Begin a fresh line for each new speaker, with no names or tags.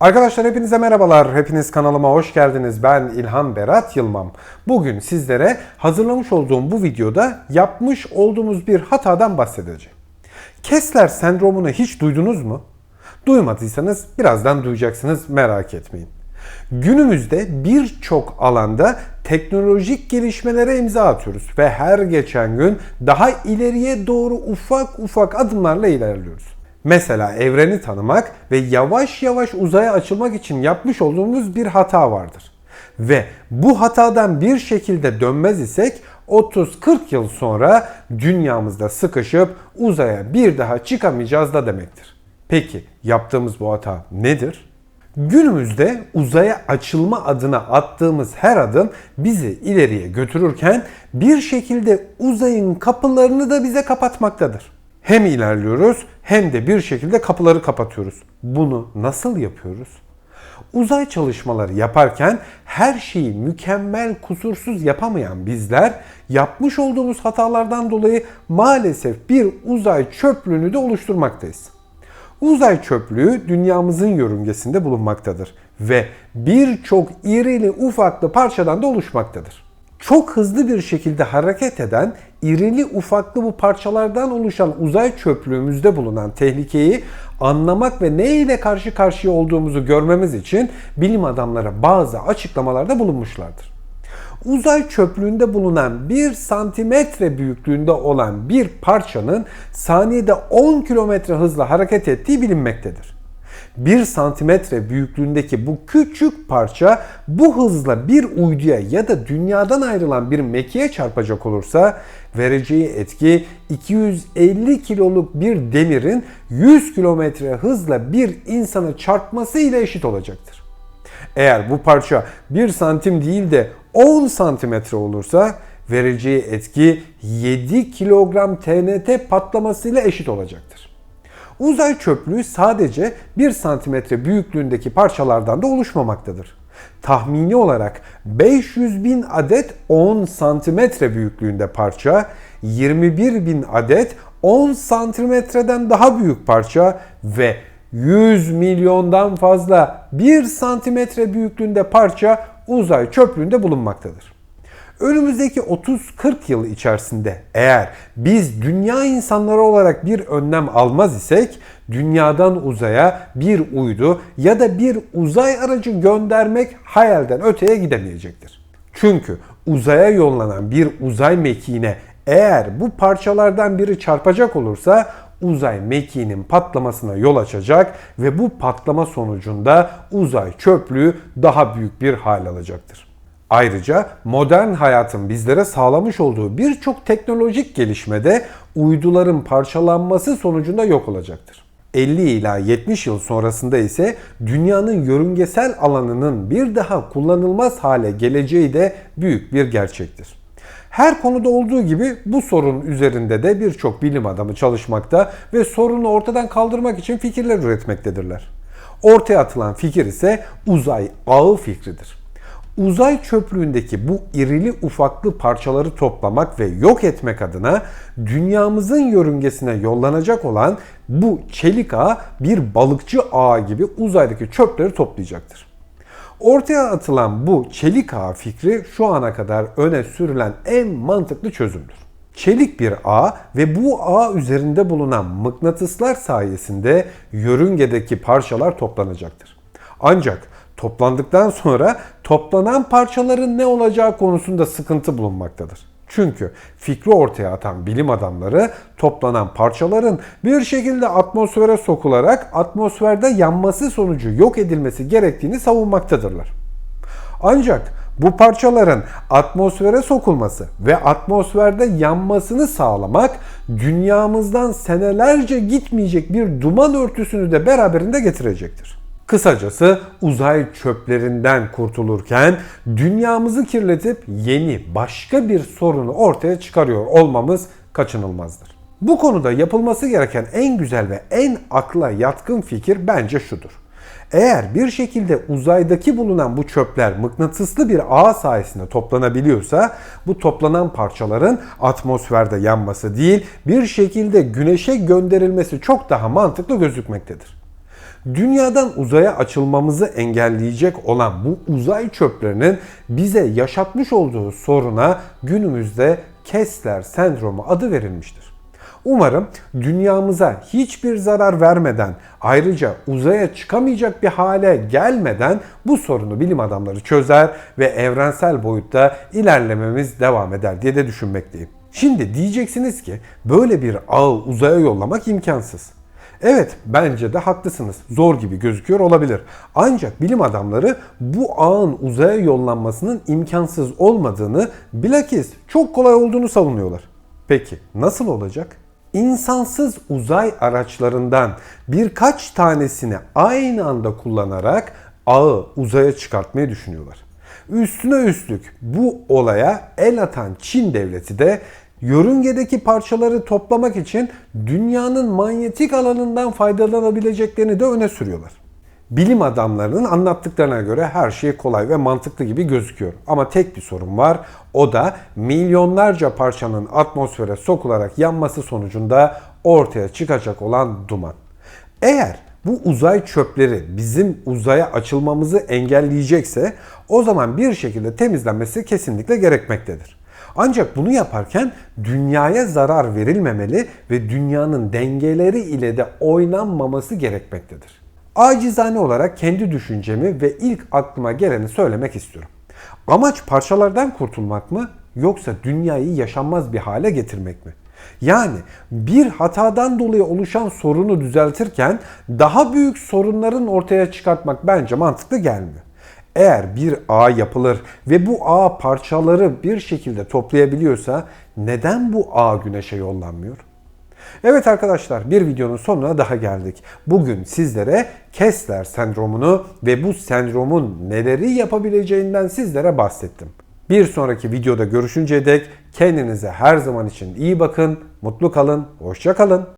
Arkadaşlar hepinize merhabalar. Hepiniz kanalıma hoş geldiniz. Ben İlhan Berat Yılmam. Bugün sizlere hazırlamış olduğum bu videoda yapmış olduğumuz bir hatadan bahsedeceğim. Kessler sendromunu hiç duydunuz mu? Duymadıysanız birazdan duyacaksınız merak etmeyin. Günümüzde birçok alanda teknolojik gelişmelere imza atıyoruz ve her geçen gün daha ileriye doğru ufak ufak adımlarla ilerliyoruz. Mesela evreni tanımak ve yavaş yavaş uzaya açılmak için yapmış olduğumuz bir hata vardır. Ve bu hatadan bir şekilde dönmez isek 30-40 yıl sonra dünyamızda sıkışıp uzaya bir daha çıkamayacağız da demektir. Peki yaptığımız bu hata nedir? Günümüzde uzaya açılma adına attığımız her adım bizi ileriye götürürken bir şekilde uzayın kapılarını da bize kapatmaktadır. Hem ilerliyoruz hem de bir şekilde kapıları kapatıyoruz. Bunu nasıl yapıyoruz? Uzay çalışmaları yaparken her şeyi mükemmel, kusursuz yapamayan bizler yapmış olduğumuz hatalardan dolayı maalesef bir uzay çöplüğünü de oluşturmaktayız. Uzay çöplüğü dünyamızın yörüngesinde bulunmaktadır ve birçok irili ufaklı parçadan da oluşmaktadır. Çok hızlı bir şekilde hareket eden irili ufaklı bu parçalardan oluşan uzay çöplüğümüzde bulunan tehlikeyi anlamak ve ne ile karşı karşıya olduğumuzu görmemiz için bilim adamları bazı açıklamalarda bulunmuşlardır. Uzay çöplüğünde bulunan 1 santimetre büyüklüğünde olan bir parçanın saniyede 10 kilometre hızla hareket ettiği bilinmektedir. 1 santimetre büyüklüğündeki bu küçük parça bu hızla bir uyduya ya da dünyadan ayrılan bir mekiğe çarpacak olursa vereceği etki 250 kiloluk bir demirin 100 kilometre hızla bir insana çarpması ile eşit olacaktır. Eğer bu parça 1 santim değil de 10 santimetre olursa vereceği etki 7 kilogram TNT patlamasıyla eşit olacaktır. Uzay çöplüğü sadece 1 santimetre büyüklüğündeki parçalardan da oluşmamaktadır. Tahmini olarak 500 bin adet 10 santimetre büyüklüğünde parça, 21 bin adet 10 santimetreden daha büyük parça ve 100 milyondan fazla 1 santimetre büyüklüğünde parça uzay çöplüğünde bulunmaktadır. Önümüzdeki 30-40 yıl içerisinde eğer biz dünya insanları olarak bir önlem almaz isek dünyadan uzaya bir uydu ya da bir uzay aracı göndermek hayalden öteye gidemeyecektir. Çünkü uzaya yollanan bir uzay mekiğine eğer bu parçalardan biri çarpacak olursa uzay mekiğinin patlamasına yol açacak ve bu patlama sonucunda uzay çöplüğü daha büyük bir hal alacaktır. Ayrıca modern hayatın bizlere sağlamış olduğu birçok teknolojik gelişmede uyduların parçalanması sonucunda yok olacaktır. 50 ila 70 yıl sonrasında ise dünyanın yörüngesel alanının bir daha kullanılmaz hale geleceği de büyük bir gerçektir. Her konuda olduğu gibi bu sorun üzerinde de birçok bilim adamı çalışmakta ve sorunu ortadan kaldırmak için fikirler üretmektedirler. Ortaya atılan fikir ise uzay ağı fikridir. Uzay çöplüğündeki bu irili ufaklı parçaları toplamak ve yok etmek adına dünyamızın yörüngesine yollanacak olan bu çelik ağ bir balıkçı ağı gibi uzaydaki çöpleri toplayacaktır. Ortaya atılan bu çelik ağ fikri şu ana kadar öne sürülen en mantıklı çözümdür. Çelik bir ağ ve bu ağ üzerinde bulunan mıknatıslar sayesinde yörüngedeki parçalar toplanacaktır. Ancak toplandıktan sonra toplanan parçaların ne olacağı konusunda sıkıntı bulunmaktadır. Çünkü fikri ortaya atan bilim adamları toplanan parçaların bir şekilde atmosfere sokularak atmosferde yanması sonucu yok edilmesi gerektiğini savunmaktadırlar. Ancak bu parçaların atmosfere sokulması ve atmosferde yanmasını sağlamak dünyamızdan senelerce gitmeyecek bir duman örtüsünü de beraberinde getirecektir. Kısacası uzay çöplerinden kurtulurken dünyamızı kirletip yeni başka bir sorunu ortaya çıkarıyor olmamız kaçınılmazdır. Bu konuda yapılması gereken en güzel ve en akla yatkın fikir bence şudur. Eğer bir şekilde uzaydaki bulunan bu çöpler mıknatıslı bir ağ sayesinde toplanabiliyorsa bu toplanan parçaların atmosferde yanması değil bir şekilde güneşe gönderilmesi çok daha mantıklı gözükmektedir. Dünyadan uzaya açılmamızı engelleyecek olan bu uzay çöplerinin bize yaşatmış olduğu soruna günümüzde Kessler sendromu adı verilmiştir. Umarım dünyamıza hiçbir zarar vermeden ayrıca uzaya çıkamayacak bir hale gelmeden bu sorunu bilim adamları çözer ve evrensel boyutta ilerlememiz devam eder diye de düşünmekteyim. Şimdi diyeceksiniz ki böyle bir ağı uzaya yollamak imkansız. Evet bence de haklısınız. Zor gibi gözüküyor olabilir. Ancak bilim adamları bu ağın uzaya yollanmasının imkansız olmadığını bilakis çok kolay olduğunu savunuyorlar. Peki nasıl olacak? İnsansız uzay araçlarından birkaç tanesini aynı anda kullanarak ağı uzaya çıkartmayı düşünüyorlar. Üstüne üstlük bu olaya el atan Çin devleti de yörüngedeki parçaları toplamak için dünyanın manyetik alanından faydalanabileceklerini de öne sürüyorlar. Bilim adamlarının anlattıklarına göre her şey kolay ve mantıklı gibi gözüküyor. Ama tek bir sorun var. O da milyonlarca parçanın atmosfere sokularak yanması sonucunda ortaya çıkacak olan duman. Eğer bu uzay çöpleri bizim uzaya açılmamızı engelleyecekse o zaman bir şekilde temizlenmesi kesinlikle gerekmektedir. Ancak bunu yaparken dünyaya zarar verilmemeli ve dünyanın dengeleri ile de oynanmaması gerekmektedir. Acizane olarak kendi düşüncemi ve ilk aklıma geleni söylemek istiyorum. Amaç parçalardan kurtulmak mı yoksa dünyayı yaşanmaz bir hale getirmek mi? Yani bir hatadan dolayı oluşan sorunu düzeltirken daha büyük sorunların ortaya çıkartmak bence mantıklı gelmiyor. Eğer bir ağ yapılır ve bu ağ parçaları bir şekilde toplayabiliyorsa neden bu ağ güneşe yollanmıyor? Evet arkadaşlar bir videonun sonuna daha geldik. Bugün sizlere Kessler sendromunu ve bu sendromun neleri yapabileceğinden sizlere bahsettim. Bir sonraki videoda görüşünceye dek kendinize her zaman için iyi bakın, mutlu kalın, hoşça kalın.